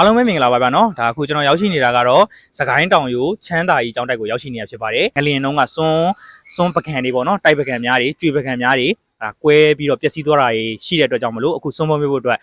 အားလုံးပဲမင်္ဂလာပါဗျာနော်ဒါအခုကျွန်တော်ရောက်ရှိနေတာကတော့စကိုင်းတောင်ယူချမ်းသာကြီးကျောင်းတိုက်ကိုရောက်ရှိနေတာဖြစ်ပါတယ်ငလျင်တုံးကစွန်းစွန်းပကံတွေပေါ့နော်တိုက်ပကံများတွေကျွေပကံများတွေအဲကွဲပြီးတော့ပျက်စီးသွားတာတွေရှိတဲ့အတွက်ကြောင့်မလို့အခုစွန်းပေါ်မျိုးဖို့အတွက်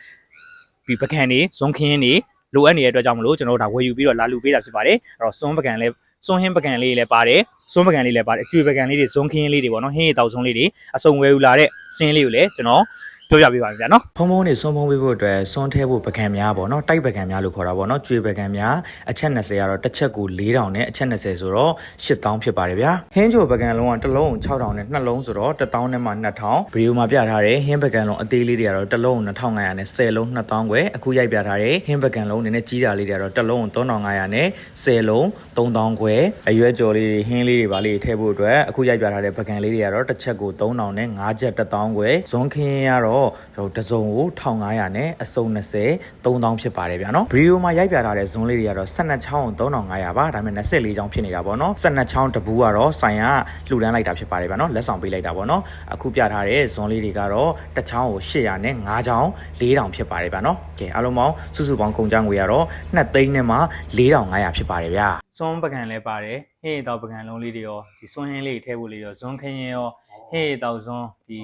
ဒီပကံတွေဇွန်ခင်းတွေလိုအပ်နေတဲ့အတွက်ကြောင့်မလို့ကျွန်တော်တို့ဒါဝယ်ယူပြီးတော့လာလူပေးတာဖြစ်ပါတယ်အဲ့တော့စွန်းပကံလည်းစွန်းဟင်းပကံလေးတွေလည်းပါတယ်စွန်းပကံလေးလည်းပါတယ်အကျွေပကံလေးတွေဇွန်ခင်းလေးတွေပေါ့နော်ဟင်းရည်တောက်ဆုံးလေးတွေအစုံဝယ်ယူလာတဲ့စင်းလေးကိုလည်းကျွန်တော် ပြောပြပေးပါမယ်ဗျာနော်ဖုံဖုံနေစွန်းဖုံးပေးဖို့အတွက်စွန်းထဲဖို့ပကံများပေါ့နော်တိုက်ပကံများလို့ခေါ်တာပေါ့နော်ကျွေပကံများအချက်20ကတော့တစ်ချက်ကို4000နဲ့အချက်20ဆိုတော့8000ဖြစ်ပါတယ်ဗျာဟင်းချိုပကံလုံးကတစ်လုံး6000နဲ့နှစ်လုံးဆိုတော့1000နဲ့မှ2000ဗီဒီယိုမှာပြထားတဲ့ဟင်းပကံလုံးအသေးလေးတွေကတော့တစ်လုံး2500နဲ့10လုံး2000ခွဲအခုရိုက်ပြထားတဲ့ဟင်းပကံလုံးနည်းနည်းကြီးတာလေးတွေကတော့တစ်လုံး3500နဲ့10လုံး3000ခွဲအရွက်ကြော်လေးတွေဟင်းလေးတွေပါလေးထည့်ဖို့အတွက်အခုရိုက်ပြထားတဲ့ပကံလေးတွေကတော့တစ်ချက်ကို3000နဲ့5ချက်1000ခွဲဇွန်ခင်းကတော့တော့တစုံကို1500နဲ့အစုံ20 3000ဖြစ်ပါတယ်ဗျာနော်ဗီဒီယိုမှာရိုက်ပြထားတဲ့ဇွန်လေးတွေကတော့12ချောင်း3500ပါဒါပေမဲ့24ချောင်းဖြစ်နေတာပေါ့နော်12ချောင်းတဘူးကတော့ဆိုင်ကလှူဒန်းလိုက်တာဖြစ်ပါတယ်ဗျာနော်လက်ဆောင်ပေးလိုက်တာပေါ့နော်အခုပြထားတဲ့ဇွန်လေးတွေကတော့တစ်ချောင်းကို800နဲ့5ချောင်း4000ဖြစ်ပါတယ်ဗျာနော်ကဲအားလုံးပေါင်းစုစုပေါင်းကုန်ကြငွေကတော့2သိန်းနဲ့မှ4500ဖြစ်ပါတယ်ဗျာစွန်းပကံလည်းပါတယ်ဟေးတော့ပကံလုံးလေးတွေရောဒီစွန်းဟင်းလေးတွေထည့်ဖို့လေးရောဇွန်ခင်းရောဟေးတော့ဇွန်ဒီ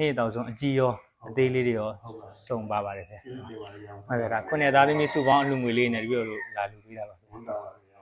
ဟေးတော့ဇွန်အကြီးရောအသေးလေးတွေရောစုံပါပါတယ်ဗျာကျေးဇူးတင်ပါတယ်ဗျာဟုတ်ကဲ့ဒါခုနှစ်သားသမီးစုပေါင်းအလှငွေလေးနဲ့တပြည့်လို့လာလူပေးတာပါဝမ်းသာပါဗျာ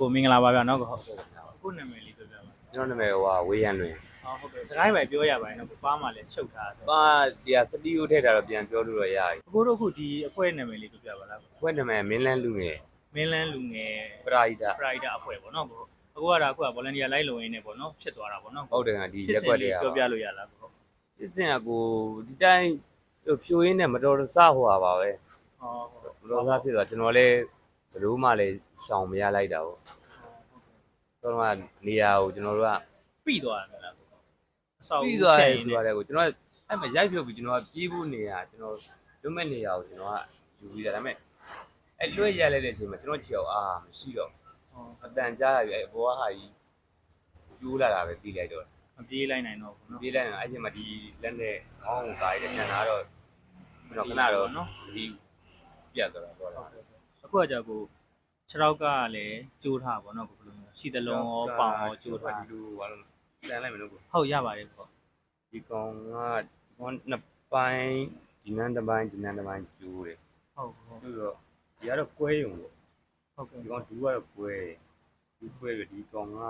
ကိုမင်္ဂလာပါဗျာနော်ကိုဟုတ်အခုနာမည်လေးပြောပြပါကျွန်တော်နာမည်ဟိုဟာဝေးရန်လွင်ဟုတ်ဟုတ်ကဲ့စကားပဲပြောရပါတယ်နော်ပါမှလည်းချုပ်ထားတယ်။ပါဒီဟာစတီယိုထည့်တာတော့ပြန်ပြောလို့တော့ရပြီအခုတို့အခုဒီအဖွဲ့နာမည်လေးပြောပြပါလား။ဘွဲ့နာမည်မင်းလန်းလူငယ်မင်းလန်းလူငယ်ပရာဟိတပရိုက်တာအဖွဲ့ပေါ့နော်ကိုအခုကတော့အခုက volunteer လိုက်လုံရင်းနေပေါ့နော်ဖြစ်သွားတာပေါ့နော်ဟုတ်တယ်ကဒီရက်ွက်တွေကပြောပြလို့ရလားကို စစ်စင်ကကိုဒီတိုင်းဟိုဖြိုရင်းနဲ့မတော်တဆဟိုဟာပါပဲဟောမတော်တဆဖြစ်သွားကျွန်တော်လည်းဘယ်လိုမှလည်းရှောင်မရလိုက်တာပေါ့။တော့ကနေရာကိုကျွန်တော်တို့ကပြီးသွားတယ်လားကိုအဆောက်ပြီးသွားတယ်ဆိုရတယ်ကိုကျွန်တော်အဲ့မှာရိုက်ဖြုတ်ပြီးကျွန်တော်ကပြေးဖို့နေရာကျွန်တော်လွတ်မဲ့နေရာကိုကျွန်တော်ကယူပြီးတာဒါပေမဲ့အဲ့လွတ်ရလိုက်တဲ့အချိန်မှာကျွန်တော်ချီအောင်အာမရှိတော့အတန်ကြားရပြီအဲ့ဘောဟာကြီးကျိုးလာတာပဲပြီးလိုက်တော့ မပြေးလိုက်နိုင်တော့ဘူးနော်ပြေးလိုက်ရင်အဲ့ဒီမှာဒီလက်နဲ့ခေါင်းကိုကာရတဲ့ညံတာတော့ကျွန်တော်ခဏတော့နော်ဒီပြတ်သွားတာပေါ့လားအခုကကြာကိုခြေထောက်ကလည်းကျိုးထားပါတော့ကိုဘယ်လိုမျိုးရှိသလုံးရောပေါင်ရောကျိုးထားဒီလိုဘာလို့တန်လိုက်မလို့ကိုဟုတ်ရပါတယ်ပေါ့ဒီကောင်ကဘောနှစ်ပိုင်းဒီနန်းတစ်ပိုင်းဒီနန်းတစ်ပိုင်းကျိုးတယ်ဟုတ်ဟုတ်ဆိုတော့ဒီကတော့ကွဲရုံပေါ့ဟုတ်ကဲ့ဒီကောင်ဒူးကတော့ကွဲဒီကွဲပြီးဒီကောင်က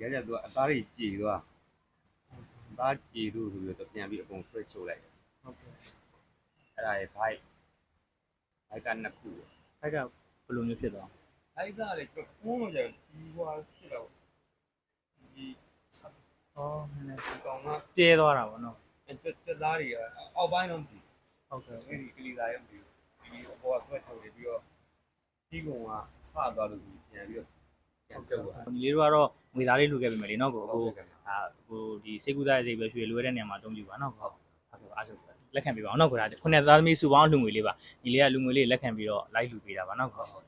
ရကြတော့အသားတွေကြည်သွားအသားကြည်လို့ဆိုပြီးတော့ပြန်ပြီးအကုန်ဆွဲချိုးလိုက်ဟုတ်ကဲ့အဲ့ဒါရဲ့ဘိုက်ဘိုက်ကနှစ်ခုပေါ့အဲ့ကဘယ်လိုမျိုးဖြစ်သွားအဲ့ဒါလေကျွန်တော်ဖုန်းလို့ကြာဒီဟွာဖြစ်တော့ဒီဩနည်းနည်းဒီကောင်ကပြဲသွားတာပေါ့နော်တက်တက်သားတွေကအောက်ပိုင်းတော့မသိဟုတ်ကဲ့ဘူးအဲ့ဒီကလေးသားရဲ့မသိဘူးဒီဘောကဆွဲထုတ်နေပြီးတော့ဒီကောင်ကဖသွားလို့ပြန်ပြီးတော့ပြန်ပြုတ်သွားဒီလေးတို့ကတော့ ငွေသားလေးလူခဲ့ပြီမယ်လေနော်ကိုဟုအခုတ်ကဲ့အာကိုဒီစေကူသားရဲ့စိတ်ပဲရွှေလွယ်တဲ့နေရာမှာအသုံးပြုပါနော်ကိုဟုတ်ကဲ့အားဆိုလက်ခံပေးပါအောင်နော်ကိုဒါခုနှစ်သားသမီးစုပေါင်းလူငွေလေးပါဒီလေးကလူငွေလေးလက်ခံပြီးတော့လိုက်လူပေးတာပါနော်ကိုဟုတ်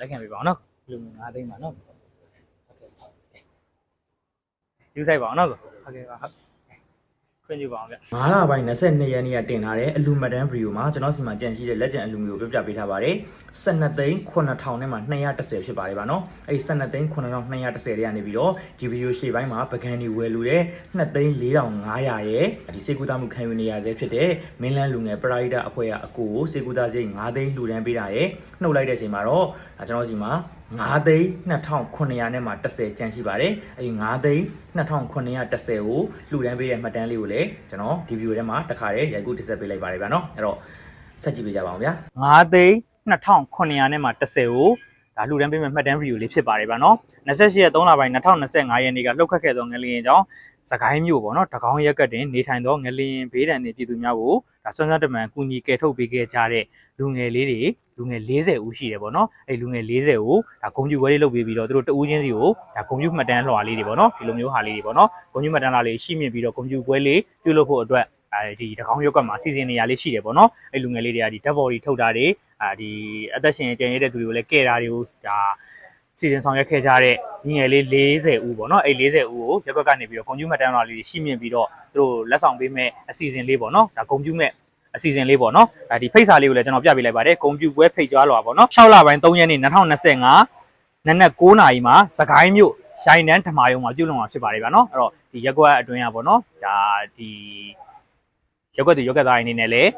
လက်ခံပေးပါအောင်နော်လူငွေ9သိန်းပါနော်ဟုတ်ကဲ့ယူဆိုင်ပါအောင်နော်ကိုဟုတ်ကဲ့ပါဟုတ် ခွင့်ပြုပါအောင်ဗျ9လပိုင်း22ရက်နေ့ကတင်ထားတဲ့အလူမဒန်ဗီဒီယိုမှာကျွန်တော်စီမှာကြံရှိတဲ့လက်ကျန်အလူမျိုးကိုပြောပြပေးထားပါတယ်12သိန်း9000နဲ့မှ210ဖြစ်ပါတယ်ဗျာနော်အဲ့ဒီ12သိန်း9210တွေကနေပြီးတော့ဒီဗီဒီယိုရှေ့ပိုင်းမှာပကံဒီဝယ်လူတဲ့2သိန်း4500ရဲ့ဒီစေကူတာမှုခံယူနေရဆဲဖြစ်တဲ့မင်းလန်းလူငယ်ပရိုက်တာအဖွဲ့ကအကိုကိုစေကူတာစိတ်9သိန်းလှူဒန်းပေးတာရဲ့နှုတ်လိုက်တဲ့အချိန်မှာတော့ဒါကျွန်တော်စီမှာ 9သိန်း2900နဲ့မှ10ကျန်ရှိပါတယ်အဲ့ဒီ9သိန်း2910ကိုလှူဒန်းပေးတဲ့မှတ်တမ်းလေးကိုလည်းကျွန်တော်ဒီဗီဒီယိုထဲမှာတစ်ခါတည်းရိုက်ကူးတင်ဆက်ပေးလိုက်ပါတယ်ဗျာနော်အဲ့တော့ဆက်ကြည့်ပေးကြပါအောင်ဗျာ9သိန်း2900နဲ့မှ10ကို ဒါလှူဒန်းပေးမဲ့မှတ်တမ်းဗီဒီယိုလေးဖြစ်ပါတယ်ဗျာနော်28ရက်3လပိုင်း2025ရက်နေ့ကလှုပ်ခတ်ခဲ့သောငလျင်ကြောင့်စကိုင်းမြို့ပေါ့နော်တကောင်းရက်ကတ်တင်နေထိုင်သောငလျင်ဘေးဒဏ်တွေပြည်သူများကိုဒါဆွမ်းဆွမ်းတမန်ကူညီကယ်ထုတ်ပေးခဲ့ကြတဲ့လူငယ်လေးတွေလူငယ်40ဦးရှိတယ်ပေါ့နော်အဲ့လူငယ်40ကိုဒါဂုံပြူဝဲလေးလုပ်ပေးပြီးတော့သူတို့တဦးချင်းစီကိုဒါဂုံပြူမှတ်တမ်းလွှာလေးတွေပေါ့နော်ဒီလိုမျိုးဟာလေးတွေပေါ့နော်ဂုံပြူမှတ်တမ်းလွှာလေးရှိမြင့်ပြီးတော့ဂုံပြူပွဲလေးပြုလုပ်ဖို့အတွက် အဲဒီတကောင်းရုပ်ကမှာစီစဉ်နေရလေးရှိတယ်ပေါ့နော်အဲ့လူငယ်လေးတွေကဒီဓာတ်ဘော်တွေထုတ်တာတွေအာဒီအသက်ရှင်ကျန်ရတဲ့သူတွေကိုလည်းကဲတာတွေကိုဒါစီစဉ်ဆောင်ရွက်ခဲ့ကြတဲ့ညီငယ်လေး40ဦးပေါ့နော်အဲ့40ဦးကိုရက်ကွက်ကနေပြီးတော့ကွန်ပျူတာမှတ်တမ်းလွှာလေးတွေရှိမြင့်ပြီးတော့သူတို့လက်ဆောင်ပေးမဲ့အစီအစဉ်လေးပေါ့နော်ဒါကွန်ပျူမဲ့အစီအစဉ်လေးပေါ့နော်အဲဒီဖိတ်စာလေးကိုလည်းကျွန်တော်ပြပေးလိုက်ပါတယ်ဂုံပြူပွဲဖိတ်ကြားလွာပေါ့နော်6လပိုင်း3ရက်နေ့2025နနက်9နာရီမှာစကိုင်းမြို့ရိုင်နန်းဓမ္မယုံမှာပြုလုပ်မှာဖြစ်ပါတယ်ဗျာနော်အဲ့တော့ဒီရက်ကွက်အတွင်းอ่ะပေါ့နော်ဒါဒီ ရက်ကွက်သူရက်ကွက်သားတွေအနေနဲ့လည်း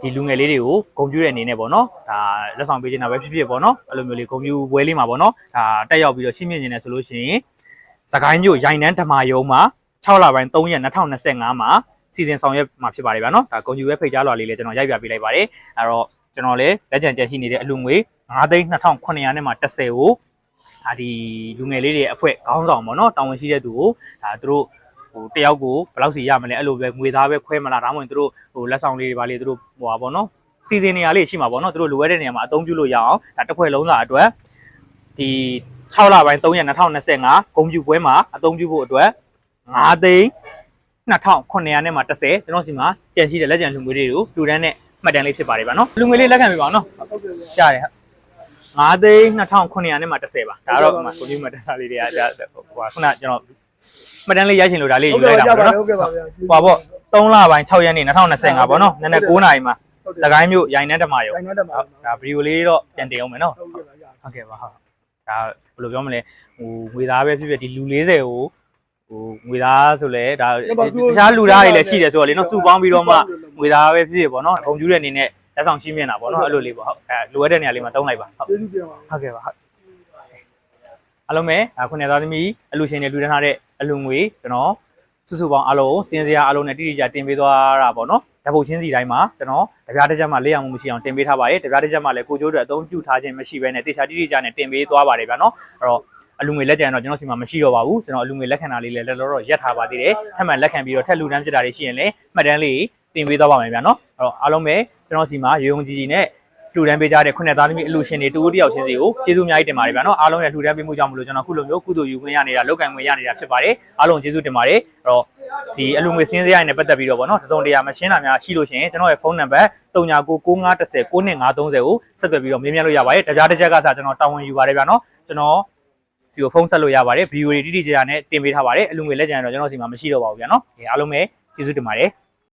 ဒီလူငယ်လေးတွေကိုဂုံပြူတဲ့အနေနဲ့ပေါ့နော်ဒါလက်ဆောင်ပေးချင်တာပဲဖြစ်ဖြစ်ပေါ့နော်အဲ့လိုမျိုးလေးဂုံပြူပွဲလေးမှာပေါ့နော်ဒါတက်ရောက်ပြီးတော့ရှင်းပြနေတယ်ဆိုလို့ရှိရင်စကိုင်းမြို့ရိုင်နန်းဓမ္မယုံမှာ6လပိုင်း3ရက်2025မှာစီစဉ်ဆောင်ရွက်မှာဖြစ်ပါတယ်ဗျာနော်ဒါဂုံပြူပဲဖိတ်ကြားလွှာလေးလည်းကျွန်တော်ရိုက်ပြပေးလိုက်ပါတယ်အဲ့တော့ကျွန်တော်လည်းလက်ကျန်ကျန်ရှိနေတဲ့အလူငွေ9သိန်း2900နဲ့မှ10ကိုဒါဒီလူငယ်လေးတွေအဖွဲခေါင်းဆောင်ပေါ့နော်တာဝန်ရှိတဲ့သူကိုဒါသူတို့ ဟိုတယောက်ကိုဘယ်လောက်စီရမလဲအဲ့လိုပဲငွေသားပဲခွဲမလားဒါမှမဟုတ်သူတို့ဟိုလက်ဆောင်လေးတွေပါလေသူတို့ဟိုပါပေါ့နော်စီစဉ်နေရလေးရှိမှာပေါ့နော်သူတို့လိုအပ်တဲ့နေရာမှာအသုံးပြုလို့ရအောင်ဒါတစ်ခွက်လုံးစာအတွက်ဒီ6လပိုင်း3ရက်2025ဂုံပြူပွဲမှာအသုံးပြုဖို့အတွက်9သိန်း2900နဲ့မှ10ကျွန်တော်စီမှာကြံရှိတဲ့လက်ကျန်လူငွေတွေကိုလူတန်းနဲ့မှတ်တမ်းလေးဖြစ်ပါတယ်ဗျာနော်လူငွေလေးလက်ခံပြပါအောင်နော်ဟုတ်ကဲ့ဗျာကြားတယ်ဟုတ်9သိန်း2900နဲ့မှ10ပါဒါတော့ဟိုမှာကိုကြီးမှတ်တမ်းလေးတွေကဒါဟိုခုနကျွန်တော် မှတ်တမ်းလေးရိုက်ရှင်လို့ဒါလေးဟုယူတ်လိုကဲ့က်တာပါပေါ့နော်ဟုတ်ကဲ့ပါဗျာဟိုပါပေါ့3လပိုင်း6ရက်နေ့2025ပေါ့နော်နည်းနည်း9နာရီမှာစကိုင်းမြို့ရိုင်နှန်းဓမ္မရုံတိုင်းတော့တက်ပါဟုတ်ဒါဗီဒီယိုလေးတော့ပြန်တင်အောင်မယ်နော်ဟုတ်ကဲ့ပါဗျာဟုတ်ကဲ့ပါဟုတ်ဒါဘယ်လိုပြောမလဲဟိုငွေသားပဲဖြစ်ဖြစ်ဒီလူ40ကိုဟိုငွေသားဆိုလဲဒါတခြားလူသားတွေလည်းရှိတယ်ဆိုတော့လေနော်စုပေါင်းပြီးတော့မှငွေသားပဲဖြစ်ဖြစ်ပေါ့နော်ပုံကျူးတဲ့အနေနဲ့လက်ဆောင်ရှင်းပြနေတာပေါ့နော်အဲ့လိုလေးပေါ့ဟုတ်အဲလိုအပ်တဲ့နေရာလေးမှာတုံးလိုက်ပါဟုတ်ကျေးဇူးတင်ပါဟုတ်ကဲ့ပါဟုတ်အားလုံးပဲအခုနှစ်သားသမီးအလူရှင်တွေလူတန်းထားတဲ့ အလူငွေကျွန်တော်စုစုပေါင်းအားလုံးကိုစင်စရာအားလုံးနဲ့တိတိကျကျတင်ပေးသွားတာပေါ့နော်ဓာတ်ပုံချင်းစီတိုင်းမှာကျွန်တော်တပြားတစ်ချက်မှလက်ရမှုမရှိအောင်တင်ပေးထားပါတယ်တပြားတစ်ချက်မှလည်းကိုကျိုးတွေအသုံးပြုထားခြင်းမရှိဘဲနဲ့တေချာတိတိကျနဲ့တင်ပေးသွားပါတယ်ဗျာနော်အဲ့တော့အလူငွေလက်ကျန်တော့ကျွန်တော်စီမှာမရှိတော့ပါဘူးကျွန်တော်အလူငွေလက်ခံတာလေးလည်းလက်တော့ရက်ထားပါသေးတယ်ထပ်မံလက်ခံပြီးတော့ထက်လူတန်းပြတာတွေရှိရင်လည်းမှတ်တမ်းလေးတင်ပေးသွားပါမယ်ဗျာနော်အဲ့တော့အားလုံးပဲကျွန်တော်စီမှာရုံုံကြည်ကြည်နဲ့ လှူဒန်းပေးကြတဲ့ခုနှစ်သားသမီးအလူရှင်တွေတူတူတယောက်ချင်းစီကိုကျေးဇူးအများကြီးတင်ပါတယ်ဗျာနော်အားလုံးရဲ့လှူဒန်းပေးမှုကြောင့်မလို့ကျွန်တော်ခုလိုမျိုးကုသိုလ်ယူခွင့်ရနေတာလောက်ကန်ခွင့်ရနေတာဖြစ်ပါတယ်အားလုံးကျေးဇူးတင်ပါတယ်အဲ့တော့ဒီအလူငွေစင်းစရာနဲ့ပတ်သက်ပြီးတော့ဗောနော်သုံးတရားမရှင်းတာများရှိလို့ရှိရင်ကျွန်တော်ရဲ့ဖုန်းနံပါတ်399910 9230ကိုဆက်သွယ်ပြီးတော့မေးမြန်းလို့ရပါတယ်တရားတစ်ချက်ကစားကျွန်တော်တာဝန်ယူပါတယ်ဗျာနော်ကျွန်တော်စီကိုဖုန်းဆက်လို့ရပါတယ်ဗီဒီယိုတွေတိတိကျကျနဲ့တင်ပေးထားပါတယ်အလူငွေလက်ကျန်တော့ကျွန်တော်စီမှာမရှိတော့ပါဘူးဗျာနော်အားလုံးပဲကျေးဇူးတင်ပါတယ်